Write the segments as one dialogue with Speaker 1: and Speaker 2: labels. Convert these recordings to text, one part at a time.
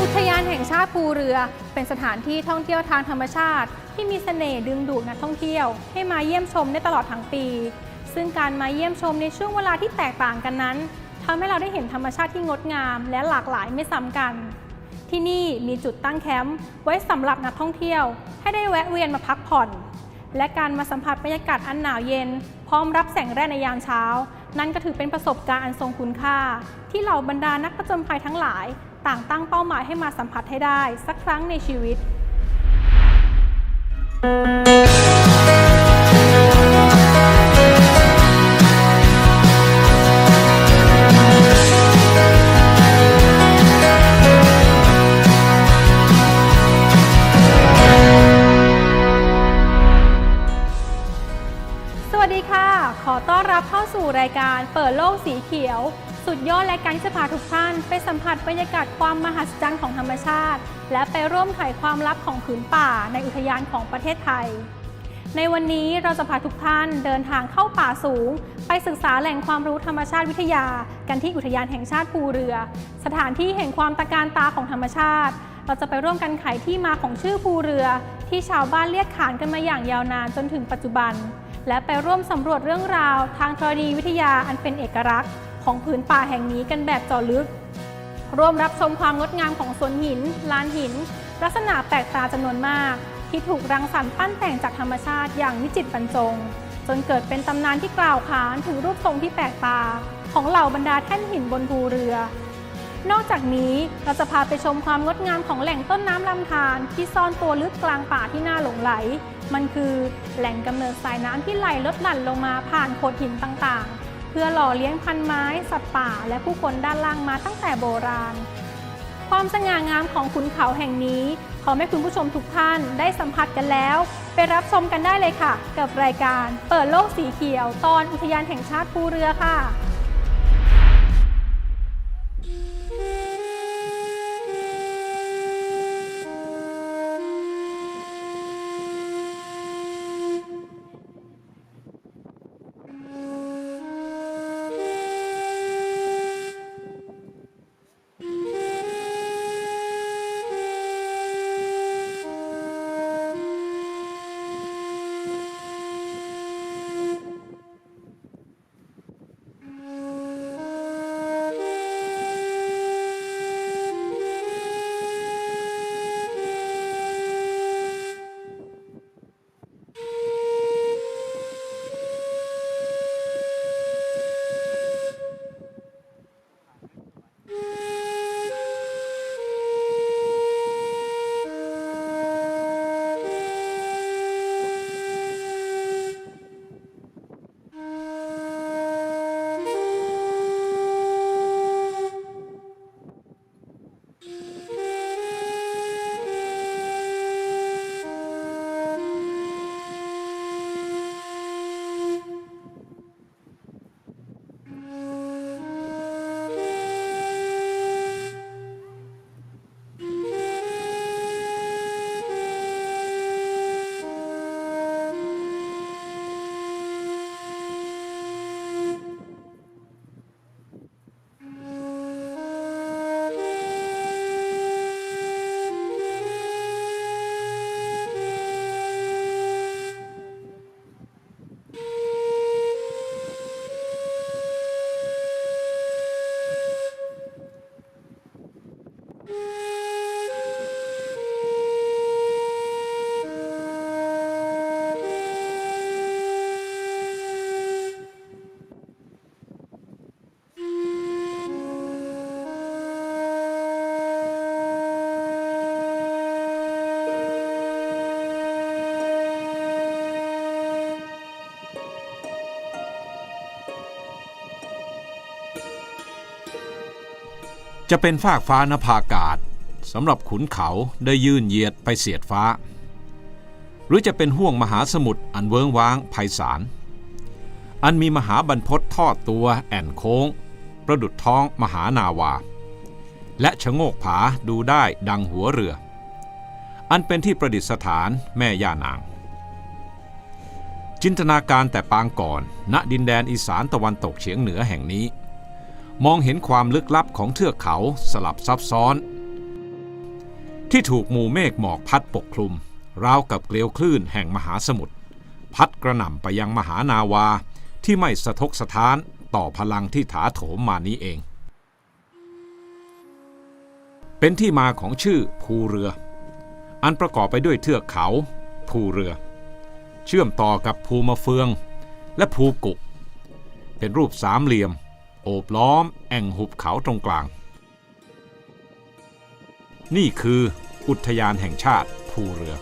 Speaker 1: อุทยานแห่งชาติภูเรือเป็นสถานที่ท่องเที่ยวทางธรรมชาติ ที่มีเสน่ห์ดึงดูดนักท่องเที่ยว ให้มาเยี่ยมชมได้ตลอดทั้งปี ซึ่งการมาเยี่ยมชมในช่วงเวลาที่แตกต่างกันนั้นทำให้เราได้เห็นธรรมชาติที่งดงาม และหลากหลายไม่ซ้ำกัน ที่นี่มีจุดตั้งแคมป์ไว้สำหรับนักท่องเที่ยว ให้ได้แวะเวียนมาพักผ่อน และการมาสัมผัสบรรยากาศอันหนาวเย็น พร้อมรับแสงแรกในยามเช้า นั่นก็ถือเป็นประสบการณ์อันทรงคุณค่า ที่เหล่าบรรดานักประจนภัยทั้งหลาย ต่างตั้งเป้าหมายให้มาสัมผัสให้ได้ สักครั้งในชีวิต วัสดีค่ะ ขอต้อนรับเข้าสู่รายการเปิดโลกสีเขียว สุดยอดและการที่จะพาทุกท่าน ไปสัมผัสบรรยากาศความมหัศจรรย์ของธรรมชาติ และไปร่วมไขความลับของผืนป่าในอุทยานของประเทศไทย ในวันนี้เราจะพาทุกท่านเดินทางเข้าป่าสูง ไปศึกษาแหล่งความรู้ธรรมชาติวิทยา กันที่อุทยานแห่งชาติภูเรือ สถานที่แห่งความตะการตาของธรรมชาติ เราจะไปร่วมกันไขที่มาของชื่อภูเรือ ที่ชาวบ้านเรียกขานกันมาอย่างยาวนานจนถึงปัจจุบัน และไปร่วมสำรวจเรื่องราวทางธรณีวิทยาอันเป็นเอกลักษณ์ของผืนป่าแห่งนี้กันแบบเจาะลึก ร่วมรับชมความงดงามของสวนหิน ลานหิน ลักษณะแปลกตาจำนวนมาก ที่ถูกรังสรรค์ปั้นแต่งจากธรรมชาติอย่างวิจิตรบรรจง จนเกิดเป็นตำนานที่กล่าวขานถึงรูปทรงที่แปลกตา ของเหล่าบรรดาแท่นหินบนภูเรือ นอกจากนี้เราจะพาไปชมความงดงามของแหล่งต้นน้ำลำธารที่ซ่อนตัวลึกกลางป่าที่น่าหลงไหล มันคือแหล่งกำเนิดสายน้ำที่ไหลลดหลั่นลงมาผ่านโขดหินต่างๆ เพื่อหล่อเลี้ยงพันไม้ สัตว์ป่า และผู้คนด้านล่างมาตั้งแต่โบราณ ความสง่างามของขุนเขาแห่งนี้ ขอให้คุณผู้ชมทุกท่านได้สัมผัสกันแล้ว ไปรับชมกันได้เลยค่ะ กับรายการเปิดโลกสีเขียว ตอนอุทยานแห่งชาติภูเรือค่ะ
Speaker 2: จะเป็นฟากฟ้านภาอากาศสำหรับขุนเขาได้ยื่นเหยียดไปเสียดฟ้า หรือจะเป็นห่วงมหาสมุทรอันเวิงว้างไพศาลอันมีมหาบรรพตทอดตัวแอนโค้ง ประดุดท้องมหานาวา และชะโงกผาดูได้ดังหัวเรือ อันเป็นที่ประดิษฐานแม่ย่านาง จินตนาการแต่ปางก่อนณดินแดนอีสานตะวันตกเฉียงเหนือแห่งนี้ มองเห็นความลึกลับของเทือกเขาสลับซับซ้อน ที่ถูกหมู่เมฆหมอกพัดปกคลุม ราวกับเกลียวคลื่นแห่งมหาสมุทรพัดกระหน่ำไปยังมหานาวาที่ไม่สะทกสะท้านต่อพลังที่ถาโถมมานี้เอง เป็นที่มาของชื่อภูเรือ อันประกอบไปด้วยเทือกเขา ภูเรือ เชื่อมต่อกับภูมะเฟือง และภูกุเป็นรูปสามเหลี่ยม โอบล้อมแอ่งหุบเขาตรงกลาง นี่คืออุทยานแห่งชาติภูเรือ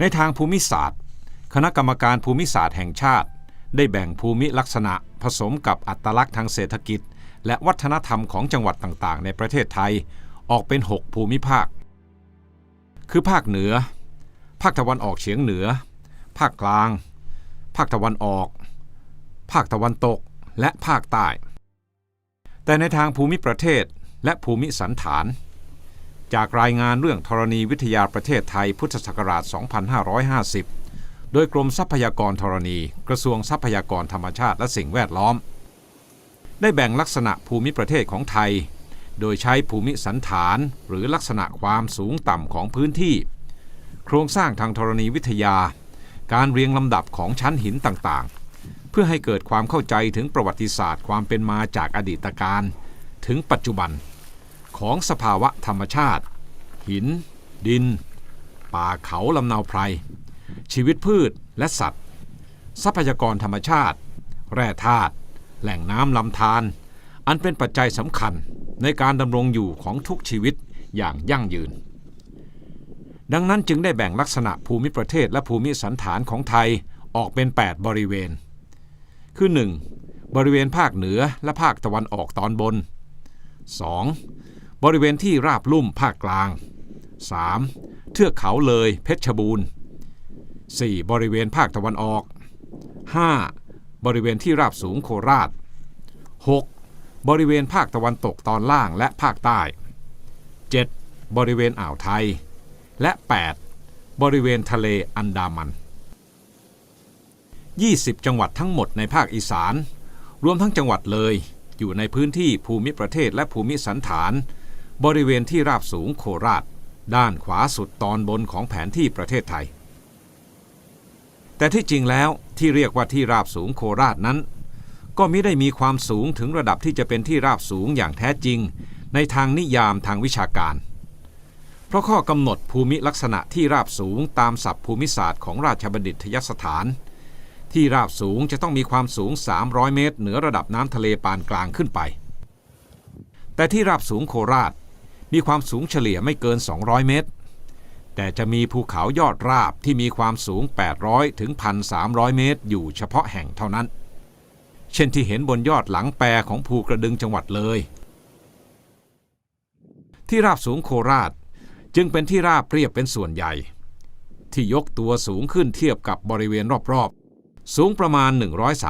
Speaker 2: ในทางภูมิศาสตร์ คณะกรรมการภูมิศาสตร์แห่งชาติ ได้แบ่งภูมิลักษณะผสมกับอัตลักษณ์ทางเศรษฐกิจ และวัฒนธรรมของจังหวัดต่างๆ ในประเทศไทยออกเป็น 6 ภูมิภาค คือภาคเหนือ ภาคตะวันออกเฉียงเหนือ ภาคกลาง ภาคตะวันออก ภาคตะวันตก และภาคใต้ แต่ในทางภูมิประเทศและภูมิสันฐาน จากรายงานเรื่องธรณีวิทยาประเทศไทยพุทธศักราช 2550 โดยกรมทรัพยากรธรณี กระทรวงทรัพยากรธรรมชาติและสิ่งแวดล้อม ได้แบ่งลักษณะภูมิประเทศของไทย โดยใช้ภูมิสันฐานหรือลักษณะความสูงต่ำของพื้นที่ โครงสร้างทางธรณีวิทยา การเรียงลำดับของชั้นหินต่างๆ เพื่อให้เกิดความเข้าใจถึงประวัติศาสตร์ความเป็นมาจากอดีตการ ถึงปัจจุบัน ของสภาวะธรรมชาติ หิน ดิน ป่าเขาลำนาวไพร ชีวิตพืชและสัตว์ ทรัพยากรธรรมชาติ แร่ธาตุแหล่งน้ำลำธารอันเป็นปัจจัยสำคัญในการดำรงอยู่ของทุกชีวิตอย่างยั่งยืน ดังนั้นจึงได้แบ่งลักษณะภูมิประเทศและภูมิสันฐานของไทยออกเป็น 8 บริเวณ คือ 1. บริเวณภาคเหนือและภาคตะวันออกตอนบน 2. บริเวณที่ราบลุ่มภาคกลาง 3. เทือกเขาเลยเพชรบูรณ์ 4. บริเวณภาคตะวันออก 5. บริเวณที่ราบสูงโคราช 6. บริเวณภาคตะวันตกตอนล่างและภาคใต้ 7. บริเวณอ่าวไทย และ 8. บริเวณทะเลอันดามัน 20 จังหวัดทั้งหมดในภาคอีสาน รวมทั้งจังหวัดเลย อยู่ในพื้นที่ภูมิประเทศและภูมิสันฐาน บริเวณที่ราบสูงโคราช ด้านขวาสุดตอนบนของแผนที่ประเทศไทย แต่ที่จริงแล้วที่เรียกว่าที่ราบสูงโคราชนั้น ก็มิได้มีความสูงถึงระดับที่จะเป็นที่ราบสูงอย่างแท้จริง ในทางนิยามทางวิชาการ เพราะข้อกำหนดภูมิลักษณะที่ราบสูงตามศัพท์ภูมิศาสตร์ของราชบัณฑิตยสถาน ที่ราบสูงจะต้องมีความสูง 300 เมตร เหนือระดับน้ำทะเลปานกลางขึ้นไป แต่ที่ราบสูงโคราช มีความสูงเฉลี่ยไม่เกิน 200 เมตร แต่จะมีภูเขายอดราบที่มีความสูง 800 ถึง 1,300 เมตร อยู่เฉพาะแห่งเท่านั้น เช่นที่เห็นบนยอดหลังแปรของภูกระดึงจังหวัดเลย ที่ราบสูงโคราชจึงเป็นที่ราบเรียบเป็นส่วนใหญ่ ที่ยกตัวสูงขึ้นเทียบกับบริเวณรอบๆ สูงประมาณ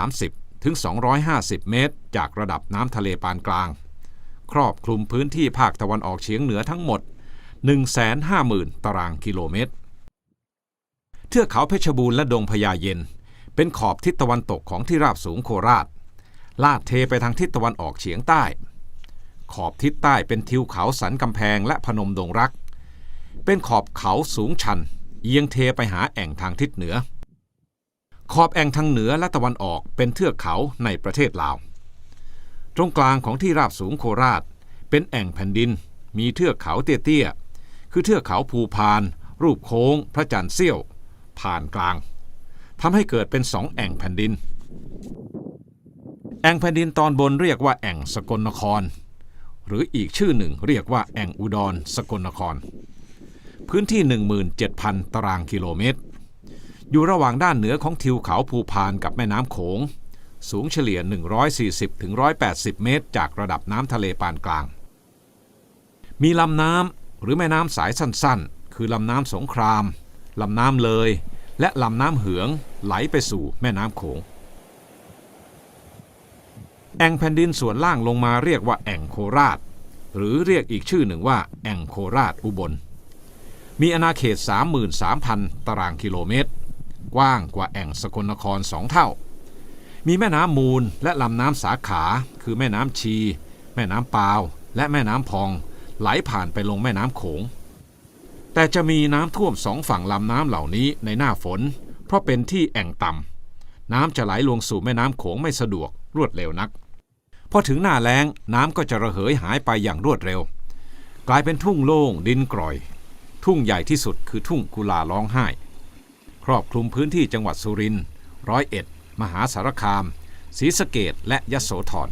Speaker 2: 130 ถึง 250 เมตร จากระดับน้ำทะเลปานกลาง ครอบคลุมพื้นที่ภาคตะวันออกเฉียงเหนือทั้งหมด 150,000 ตารางกิโลเมตร เทือกเขาเพชรบูรณ์และดงพญาเย็น เป็นขอบทิศตะวันตกของที่ราบสูงโคราช ลาดเทไปทางทิศตะวันออกเฉียงใต้ ขอบทิศใต้เป็นทิวเขาสันกำแพงและพนมดงรัก เป็นขอบเขาสูงชัน เอียงเทไปหาแอ่งทางทิศเหนือ ขอบแอ่งทางเหนือและตะวันออกเป็นเทือกเขาในประเทศลาว ตรงกลางของที่ราบสูงโคราช เป็นแอ่งแผ่นดิน มีเทือกเขาเตี้ยๆ คือเทือกเขาภูพาน รูปโค้ง พระจันทร์เสี้ยว ผ่านกลางทำให้เกิดเป็นสองแอ่งแผ่นดิน แอ่งแผ่นดินตอนบนเรียกว่าแอ่งสกลนคร หรืออีกชื่อหนึ่งเรียกว่าแอ่งอุดรสกลนคร พื้นที่ 17,000 ตารางกิโลเมตร อยู่ระหว่างด้านเหนือของทิวเขาภูพานกับแม่น้ำโขง สูงเฉลี่ย 140-180 เมตร จากระดับน้ำทะเลปานกลาง มีลำน้ำหรือแม่น้ำสายสั้นๆ คือลำน้ำสงคราม ลำน้ำเลย และลำน้ำเหืองไหลไปสู่แม่น้ำโขง แอ่งแผ่นดินส่วนล่างลงมาเรียกว่าแอ่งโคราช หรือเรียกอีกชื่อหนึ่งว่า แอ่งโคราชอุบล มีอาณาเขต 33,000 ตารางกิโลเมตร กว้างกว่าแอ่งสกลนครสองเท่า มีแม่น้ำมูลและลำน้ำสาขา คือแม่น้ำชี แม่น้ำปาว และแม่น้ำพองไหลผ่านไปลงแม่น้ำโขง แต่จะมีน้ำท่วมสองฝั่งลำน้ำเหล่านี้ในหน้าฝน เพราะเป็นที่แอ่งต่ำน้ำจะไหลลงสู่แม่น้ำโขงไม่สะดวกรวดเร็วนัก พอถึงหน้าแล้งน้ำก็จะระเหยหายไปอย่างรวดเร็ว กลายเป็นทุ่งโล่งดินกร่อย ทุ่งใหญ่ที่สุดคือทุ่งกุลาร้องไห้ ครอบคลุมพื้นที่จังหวัดสุรินทร์ร้อยเอ็ด มหาสารคามศรีสะเกดและยโสธร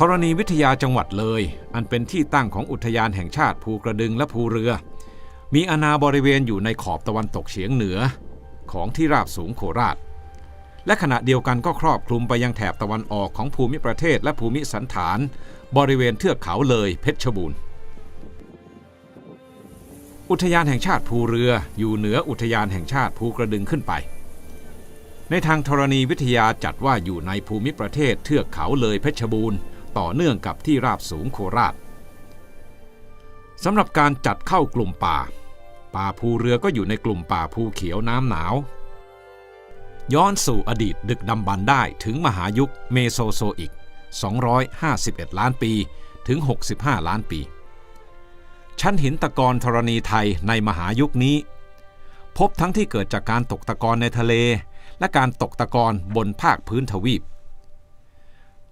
Speaker 2: ธรณีวิทยาจังหวัดเลย อันเป็นที่ตั้งของอุทยานแห่งชาติภูกระดึงและภูเรือ มีอาณาบริเวณอยู่ในขอบตะวันตกเฉียงเหนือ ของที่ราบสูงโคราช และขณะเดียวกันก็ครอบคลุมไปยังแถบตะวันออกของภูมิประเทศและภูมิสันฐาน บริเวณเทือกเขาเลยเพชรบูรณ์อุทยานแห่งชาติภูเรืออยู่เหนืออุทยานแห่งชาติภูกระดึงขึ้นไป ในทางธรณีวิทยาจัดว่าอยู่ในภูมิประเทศเทือกเขาเลยเพชรบูรณ์ ต่อเนื่องกับที่ราบสูงโคราชสำหรับการจัดเข้ากลุ่มป่า ป่าภูเรือก็อยู่ในกลุ่มป่าภูเขียวน้ำหนาว ย้อนสู่อดีตดึกดำบรรได้ถึงมหายุคเมโซโซอิก 251 ล้านปีถึง 65 ล้านปี ชั้นหินตะกอนธรณีไทยในมหายุคนี้ พบทั้งที่เกิดจากการตกตะกอนในทะเล และการตกตะกอนบนภาคพื้นทวีป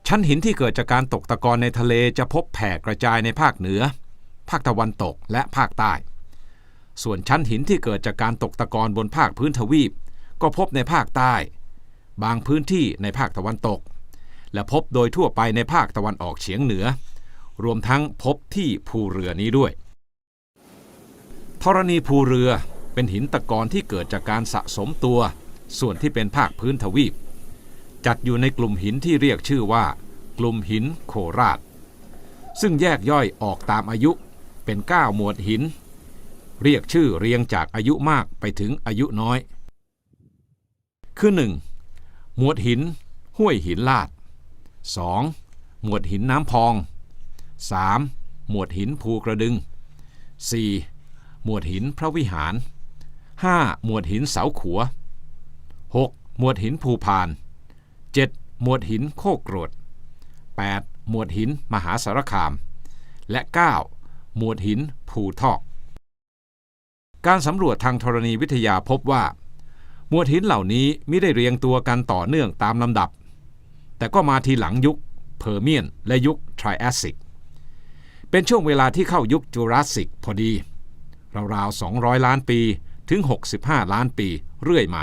Speaker 2: ชั้นหินที่เกิดจากการตกตะกอนในทะเลจะพบแผ่กระจายในภาคเหนือ ภาคตะวันตกและภาคใต้ ส่วนชั้นหินที่เกิดจากการตกตะกอนบนภาคพื้นทวีป ก็พบในภาคใต้ บางพื้นที่ในภาคตะวันตก และพบโดยทั่วไปในภาคตะวันออกเฉียงเหนือ รวมทั้งพบที่ภูเรือนี้ด้วยธรณีภูเรือเป็นหินตะกอนที่เกิดจากการสะสมตัว ส่วนที่เป็นภาคพื้นทวีป จัดอยู่ในกลุ่มหินที่เรียกชื่อว่า กลุ่มหินโคราช ซึ่งแยกย่อยออกตามอายุเป็น 9 หมวดหิน เรียกชื่อเรียงจากอายุมากไปถึงอายุน้อย คือ 1. หมวดหิน ห้วยหินลาด 2. หมวดหินน้ำพอง 3. หมวดหินภูกระดึง 4. หมวดหินพระวิหาร 5. หมวดหินเสาขัว 6. หมวดหินภูพาน 7. หมวดหินโคกโกรด 8. หมวดหินมหาสารคาม และ 9. หมวดหินภูทอก การสำรวจทางธรณีวิทยาพบว่า หมวดหินเหล่านี้ไม่ได้เรียงตัวกันต่อเนื่องตามลำดับแแต่ก็มาทีหลังยุคเพอร์เมียน และยุคไทรแอสซิก เป็นช่วงเวลาที่เข้ายุคจูราสสิกพอดี ราวๆ 200 ล้านปีถึง 65 ล้านปีเรื่อยมา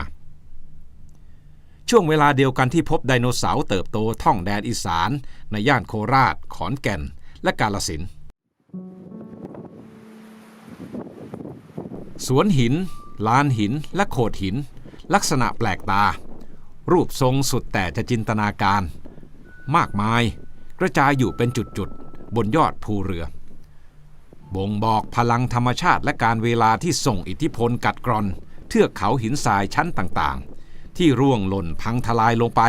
Speaker 2: ช่วงเวลาเดียวกันที่พบไดโนเสาร์เติบโตท่องแดนอีสาน ในย่านโคราช ขอนแก่น และกาลสินสวนหิน ลานหิน และโขดหิน ลักษณะแปลกตา รูปทรงสุดแต่จะจินตนาการ มากมาย กระจายอยู่เป็นจุดๆ บนยอดภูเรือ บ่งบอกพลังธรรมชาติและการเวลาที่ส่งอิทธิพลกัดกร่อน เทือกเขาหินทรายชั้นต่างๆ ที่ร่วงหล่นพังทลายลงไป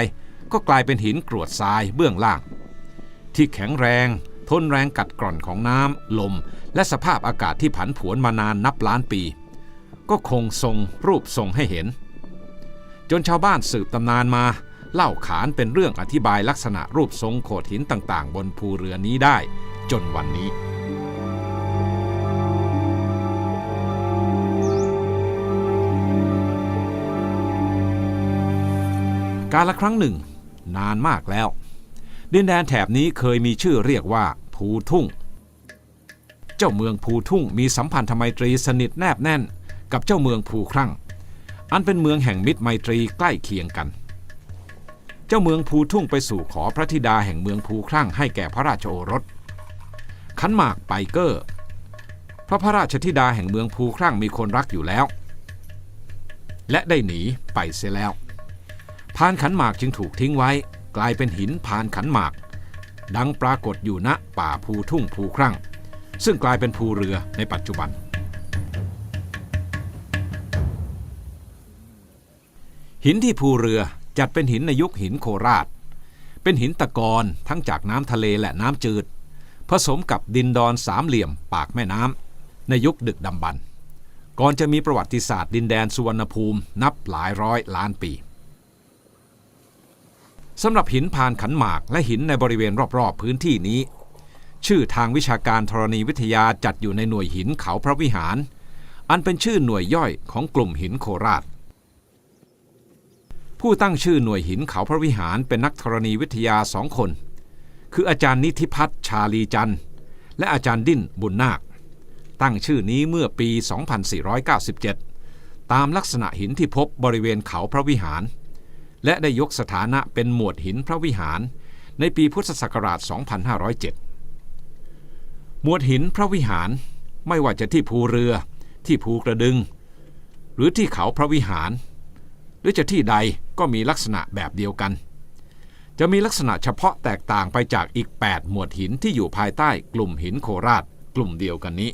Speaker 2: ก็กลายเป็นหินกรวดทรายเบื้องล่าง ที่แข็งแรง ทนแรงกัดกร่อนของน้ำลม และสภาพอากาศที่ผันผวนมานานนับล้านปี ก็คงทรงรูปทรงให้เห็น จนชาวบ้านสืบตำนานมา เล่าขานเป็นเรื่องอธิบายลักษณะรูปทรงโขดหินต่างๆ บนภูเรือนี้ได้ จนวันนี้ การละครั้งหนึ่ง นานมากแล้ว ดินแดนแถบนี้เคยมีชื่อเรียกว่าภูทุ่ง เจ้าเมืองภูทุ่งมีสัมพันธไมตรีสนิทแนบแน่น กับเจ้าเมืองภูครั่ง อันเป็นเมืองแห่งมิตรไมตรีใกล้เคียงกัน เจ้าเมืองภูทุ่งไปสู่ขอพระธิดาแห่งเมืองภูครั่งให้แก่พระราชโอรส ขันหมากไปเกอร์พระพระราชธิดาแห่งเมืองภูครั่งมีคนรักอยู่แล้ว และได้หนีไปเสียแล้ว พานขันหมากจึงถูกทิ้งไว้ กลายเป็นหินพานขันหมาก ดังปรากฏอยู่ณป่าภูทุ่งภูครั่ง ซึ่งกลายเป็นภูเรือในปัจจุบัน หินที่ภูเรือจัดเป็นหินในยุคหินโคราช เป็นหินตะกอนทั้งจากน้ำทะเลและน้ำจืด ผสมกับดินดอนสามเหลี่ยมปากแม่น้ำในยุคดึกดำบรรก่อนจะมีประวัติศาสตร์ดินแดนสุวรรณภูมินับหลายร้อยล้านปี สำหรับหินพานขันหมากและหินในบริเวณรอบๆพื้นที่นี้ ชื่อทางวิชาการธรณีวิทยาจัดอยู่ในหน่วยหินเขาพระวิหาร อันเป็นชื่อหน่วยย่อยของกลุ่มหินโคราช ผู้ตั้งชื่อหน่วยหินเขาพระวิหารเป็นนักธรณีวิทยาสองคน คืออาจารย์นิธิพัฒน์ชาลีจันทร์ และอาจารย์ดิ้นบุญนาค ตั้งชื่อนี้เมื่อปี 2497 ตามลักษณะหินที่พบบริเวณเขาพระวิหาร และได้ยกสถานะเป็นหมวดหินพระวิหาร ในปีพุทธศักราช 2507 หมวดหินพระวิหารไม่ว่าจะที่ภูเรือ ที่ภูกระดึง หรือที่เขาพระวิหาร หรือจะที่ใดก็มีลักษณะแบบเดียวกัน จะมีลักษณะเฉพาะแตกต่างไปจากอีก 8 หมวดหินที่อยู่ภายใต้กลุ่มหินโคราชกลุ่มเดียวกันนี้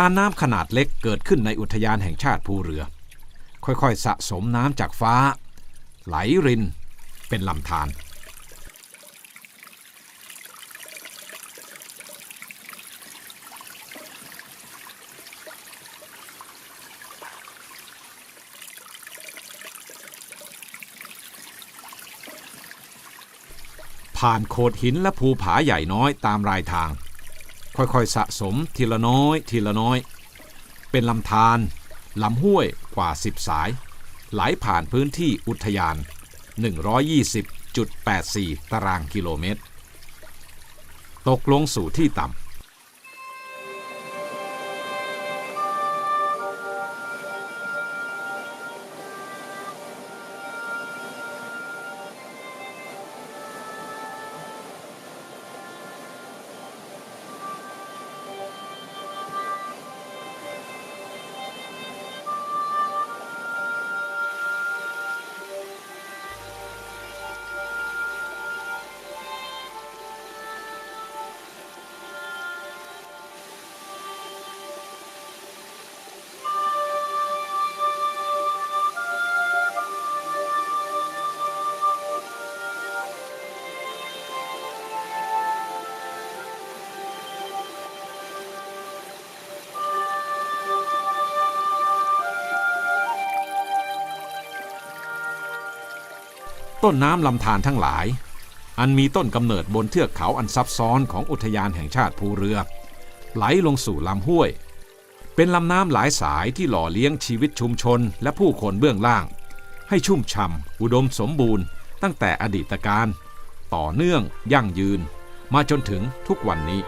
Speaker 2: ทานน้ำขนาดเล็กเกิดขึ้นในอุทยานแห่งชาติภูเรือ ค่อยๆสะสมน้ำจากฟ้า ไหลริน เป็นลำธารผ่านโขดหินและภูผาใหญ่น้อยตามรายทาง ค่อยๆสะสมทีละน้อยทีละน้อย เป็นลำธารลำห้วยกว่า 10 สาย ไหลผ่านพื้นที่อุทยาน 120.84 ตารางกิโลเมตร ตกลงสู่ที่ต่ำ ต้นน้ำลำธารทั้งหลาย อันมีต้นกำเนิดบนเทือกเขาอันซับซ้อนของอุทยานแห่งชาติภูเรือ ไหลลงสู่ลำห้วย เป็นลำน้ำหลายสายที่หล่อเลี้ยงชีวิตชุมชนและผู้คนเบื้องล่าง ให้ชุ่มช่ำอุดมสมบูรณ์ ตั้งแต่อดีตการ ต่อเนื่องยั่งยืน มาจนถึงทุกวันนี้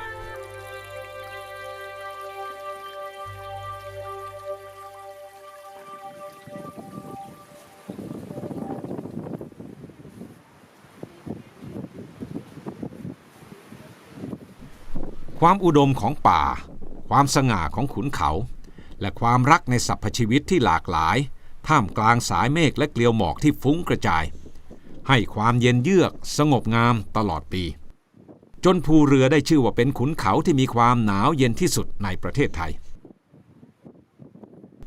Speaker 2: ความอุดมของป่า ความสง่าของขุนเขา และความรักในสรรพชีวิตที่หลากหลาย ท่ามกลางสายเมฆและเกลียวหมอกที่ฟุ้งกระจาย ให้ความเย็นเยือกสงบงามตลอดปี จนภูเรือได้ชื่อว่าเป็นขุนเขาที่มีความหนาวเย็นที่สุดในประเทศไทย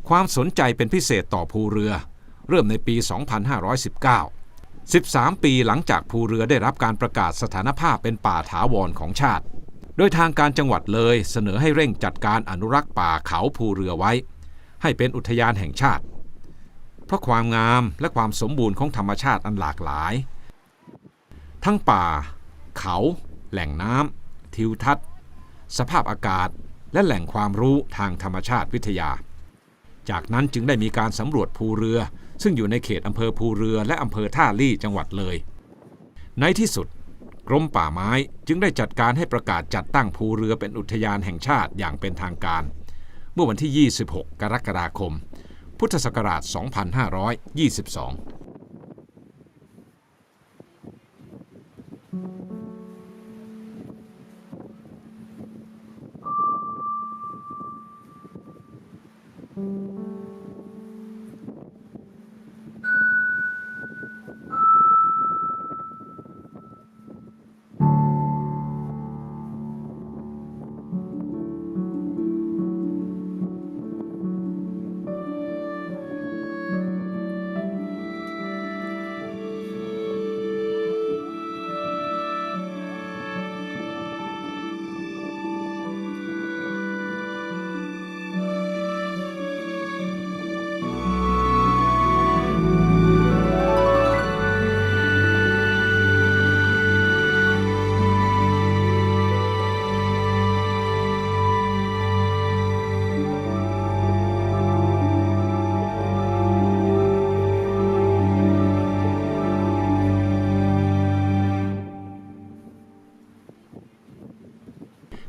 Speaker 2: ความสนใจเป็นพิเศษต่อภูเรือ เริ่มในปี 2519 13 ปีหลังจากภูเรือได้รับการประกาศสถานภาพเป็นป่าถาวรของชาติ โดยทางการจังหวัดเลยเสนอให้เร่งจัดการอนุรักษ์ป่าเขาภูเรือไว้ ให้เป็นอุทยานแห่งชาติ เพราะความงามและความสมบูรณ์ของธรรมชาติอันหลากหลาย ทั้งป่า เขา แหล่งน้ำทิวทัศน์ สภาพอากาศ และแหล่งความรู้ทางธรรมชาติวิทยา จากนั้นจึงได้มีการสำรวจภูเรือ ซึ่งอยู่ในเขตอำเภอภูเรือและอำเภอท่าลี่จังหวัดเลย ในที่สุด กรมป่าไม้จึงได้จัดการให้ประกาศจัดตั้งภูเรือเป็นอุทยานแห่งชาติอย่างเป็นทางการ เมื่อวันที่ 26 กรกฎาคม พุทธศักราช 2522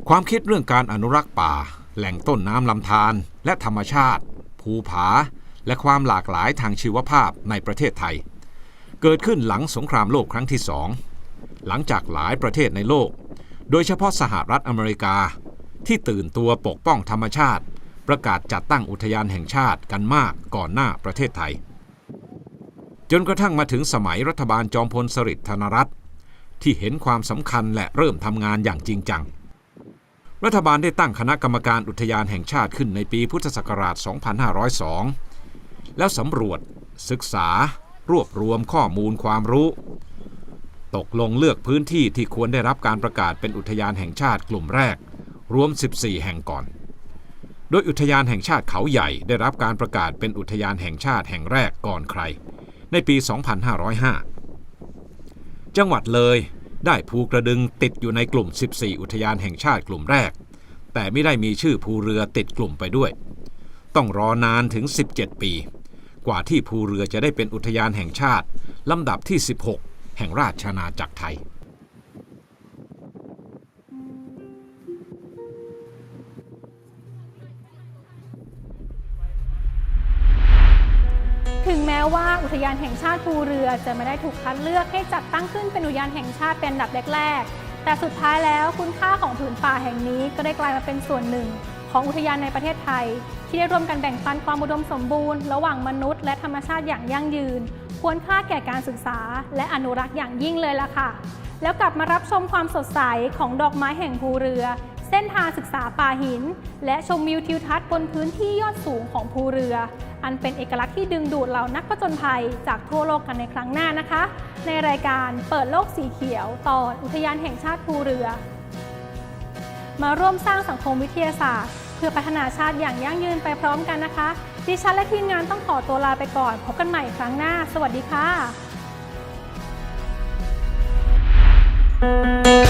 Speaker 2: ความคิดเรื่องการอนุรักษ์ป่า แหล่งต้นน้ำลำธารและธรรมชาติ ภูผา และความหลากหลายทางชีวภาพในประเทศไทย เกิดขึ้นหลังสงครามโลกครั้งที่สองหลังจากหลายประเทศในโลก โดยเฉพาะสหรัฐอเมริกา ที่ตื่นตัวปกป้องธรรมชาติ ประกาศจัดตั้งอุทยานแห่งชาติกันมากก่อนหน้าประเทศไทย จนกระทั่งมาถึงสมัยรัฐบาลจอมพลสฤษดิ์ธนรัตน์ที่เห็นความสำคัญและเริ่มทำงานอย่างจริงจัง รัฐบาลได้ตั้งคณะกรรมการอุทยานแห่งชาติขึ้นในปีพุทธศักราช 2502 แล้วสำรวจ ศึกษา รวบรวมข้อมูลความรู้ ตกลงเลือกพื้นที่ที่ควรได้รับการประกาศเป็นอุทยานแห่งชาติกลุ่มแรก รวม 14 แห่งก่อน โดยอุทยานแห่งชาติเขาใหญ่ได้รับการประกาศเป็นอุทยานแห่งชาติแห่งแรกก่อนใคร ในปี 2505 จังหวัดเลย ได้ภูกระดึงติดอยู่ในกลุ่ม 14 อุทยานแห่งชาติกลุ่มแรก แต่ไม่ได้มีชื่อภูเรือติดกลุ่มไปด้วย ต้องรอนานถึง 17 ปี กว่าที่ภูเรือจะได้เป็นอุทยานแห่งชาติลำดับที่ 16 แห่งราชอาณาจักรไทย
Speaker 1: ถึงแม้ว่าอุทยานแห่งชาติภูเรือจะไม่ได้ถูกคัดเลือกให้จัดตั้งขึ้นเป็นอุทยานแห่งชาติเป็นอันดับแรกๆ แต่สุดท้ายแล้วคุณค่าของผืนป่าแห่งนี้ก็ได้กลายมาเป็นส่วนหนึ่ง ของอุทยานในประเทศไทย ที่ได้ร่วมกันแบ่งปันความอุดมสมบูรณ์ระหว่างมนุษย์และธรรมชาติอย่างยั่งยืน ควรค่าแก่การศึกษา และอนุรักษ์อย่างยิ่งเลยล่ะค่ะ แล้วกลับมารับชมความสดใสของดอกไม้แห่งภูเรือ เส้นทางศึกษาป่าหิน และชมวิวทิวทัศน์บนพื้นที่ยอดสูงของภูเรือ อันเป็นเอกลักษณ์ที่ดึงดูดเหล่านักผจญภัยจากทั่วโลกกันในครั้งหน้านะคะ ในรายการเปิดโลกสีเขียว ตอนอุทยานแห่งชาติภูเรือ มาร่วมสร้างสังคมวิทยาศาสตร์ เพื่อพัฒนาชาติอย่างยั่งยืนไปพร้อมกันนะคะ ดิฉันและทีมงานต้องขอตัวลาไปก่อน พบกันใหม่ครั้งหน้า สวัสดีค่ะ